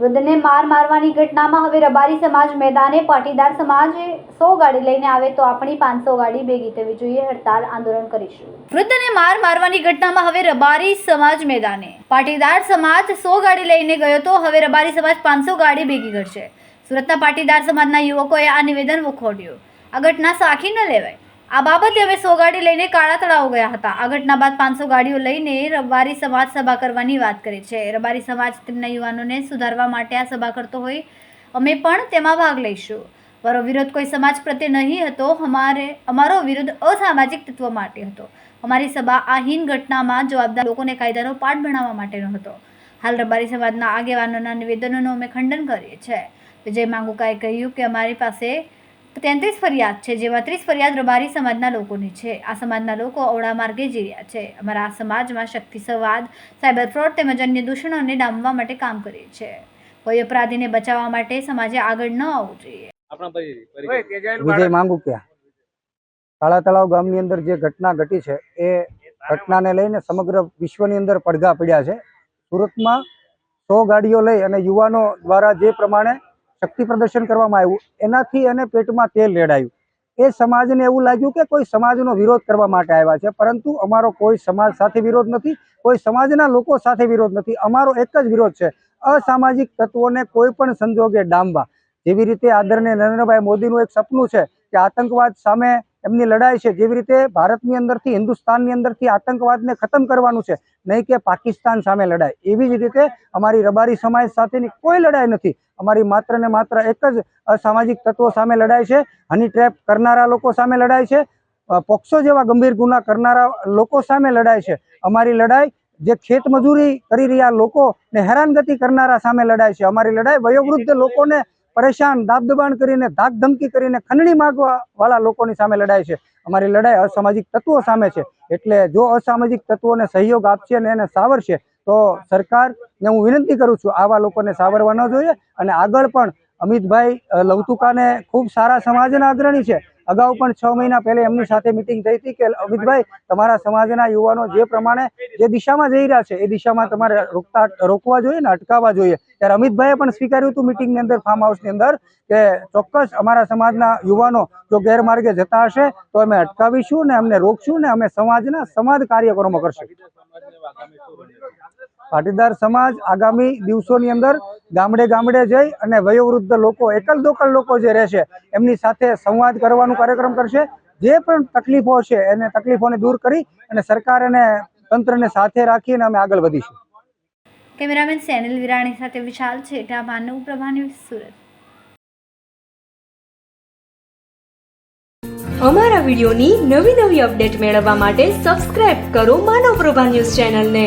વૃદ્ધને માર મારવાની ઘટનામાં હવે રબારી સમાજ મેદાને પાટીદાર સમાજે સો ગાડી લઈને આવે તો આપણી પાંચસો ગાડી ભેગી થવી જોઈએ. હડતાલ આંદોલન કરીશું. વૃદ્ધને માર મારવાની ઘટનામાં હવે રબારી સમાજ મેદાને. પાટીદાર સમાજ સો ગાડી લઈને ગયો તો હવે રબારી સમાજ પાંચસો ગાડી ભેગી કરશે. સુરતના પાટીદાર સમાજના યુવકોએ આ નિવેદન વખોડ્યું. આ ઘટના સાખી ન લેવાય. આ બાબતે અમે સો ગાડી લઈને કાળા તળાવ ગયા હતા. આ ઘટના બાદ પાંચસો ગાડીઓ લઈને રબારી સમાજ સભા કરવાની વાત કરી છે. રબારી સમાજ તેમના યુવાનોને સુધારવા માટે આ સભા કરતો હોય, અમે પણ તેમાં ભાગ લઈશું. મારો વિરોધ કોઈ સમાજ પ્રત્યે નહીં હતો, અમારે, અમારો વિરોધ અસામાજિક તત્વ માટે હતો. અમારી સભા આ હીન ઘટનામાં જવાબદાર લોકોને કાયદાનો પાઠ ભણાવવા માટેનો હતો. હાલ રબારી સમાજના આગેવાનોના નિવેદનોનું અમે ખંડન કરીએ છીએ. વિજય માંગુકાએ કહ્યું કે અમારી પાસે તેત્રીસ ફરિયાદ છે જેમાં ત્રીસ ફરિયાદ રબારી સમાજના લોકોની છે. આ સમાજના લોકો અવળા માર્ગે જઈ રહ્યા છે. અમારા આ સમાજમાં શક્તિ સંવાદ સાયબર ફ્રોડ તેમજ અન્ય દૂષણોને ડામવા માટે કામ કરીએ છીએ કોઈ અપરાધીને બચાવવા માટે સમાજે આગળ ન આવવું જોઈએ. આપણા પરિ- પરિચય. વિજય માંગુકિયા કાળા તળાવ ગામની અંદર જે ઘટના ઘટી છે એ ઘટનાને લઈને સમગ્ર વિશ્વની અંદર પડઘા પડ્યા છે. સુરતમાં સો ગાડીઓ લઈ અને યુવાનો દ્વારા જે પ્રમાણે શક્તિ પ્રદર્શન કરવામાં આવ્યું, એનાથી એને પેટમાં તેલ રેડાયું. એ સમાજને એવું લાગ્યું કે કોઈ સમાજનો વિરોધ કરવા માટે આવ્યા છે, પરંતુ અમારો કોઈ સમાજ સાથે વિરોધ નથી, કોઈ સમાજના લોકો સાથે વિરોધ નથી, અમારો એક જ વિરોધ છે, અસામાજિક તત્વોને કોઈ પણ સંજોગે ડામવા. જેવી રીતે આદરણીય નરેન્દ્રભાઈ મોદીનું એક સપનું છે કે આતંકવાદ સામે એમની લડાઈ છે. જેવી રીતે ભારતની અંદરથી, હિન્દુસ્તાનની અંદરથી આતંકવાદને ખતમ કરવાનું છે, નહીં કે પાકિસ્તાન સામે લડાઈ. એવી જ રીતે અમારી રબારી સમાજ સાથેની કોઈ લડાઈ નથી. અમારી માત્ર ને માત્ર એક જ અસામાજિક તત્વો સામે લડાઈ છે. હની ટ્રેપ કરનારા લોકો સામે લડાઈ છે. પોક્સો જેવા ગંભીર ગુના કરનારા લોકો સામે લડાઈ છે. અમારી લડાઈ જે ખેત મજૂરી કરી રહ્યા લોકોને હેરાનગતિ કરનારા સામે લડાઈ છે. અમારી લડાઈ વયોવૃદ્ધ લોકોને પરેશાન, દાબદબાણ કરીને ધાક ધમકી કરીને ખંડણી માગવાવાળા લોકોની સામે લડાઈ છે. અમારી લડાઈ અસામાજિક તત્વો સામે છે. એટલે જો અસામાજિક તત્વોને સહયોગ આપશે અને એને સાવરશે, તો સરકારને હું વિનંતી કરું છું આવા લોકોને સાવરવા ન જોઈએ. અને આગળ પણ અમિતભાઈ લવતુકાને ખૂબ સારા સમાજના અગ્રણી છે. અગાઉ પણ છ મહિના પહેલા એમની સાથે મિટિંગ થઈ હતી કે અમિતભાઈ, તમારા સમાજના યુવાનો જે પ્રમાણે જે દિશામાં જઈ રહ્યા છે, એ દિશામાં તમારે રોકતા, રોકવા જોઈએ ને અટકાવવા જોઈએ. ત્યારે અમિતભાઈએ પણ સ્વીકાર્યું હતું મિટિંગની અંદર ફાર્મ હાઉસની અંદર, કે ચોક્કસ અમારા સમાજના યુવાનો જો ગેરમાર્ગે જતા હશે, તો અમે અટકાવીશું ને અમને રોકશું ને અમે સમાજના સમાજ કાર્યક્રમો કરશું. પાટીદાર સમાજ આગામી દિવસોની અંદર ગામડે ગામડે જઈ અને વયોવૃદ્ધ લોકો એકલ દોકલ લોકો જે રહેશે એમની સાથે સંવાદ કરવાનું કાર્યક્રમ કરશે. જે પણ તકલીફો છે એને તકલીફોને દૂર કરી અને સરકાર અને તંત્રને સાથે રાખીને અમે આગળ વધીશું. કેમેરામેન સેનલ વિરાણી સાથે વિશાલ છેટા માનવ પ્રભા ન્યૂઝ સુરત. અમારા વિડીયોની નવી નવી અપડેટ મેળવવા માટે સબસ્ક્રાઇબ કરો માનવ પ્રભા ન્યૂઝ ચેનલને.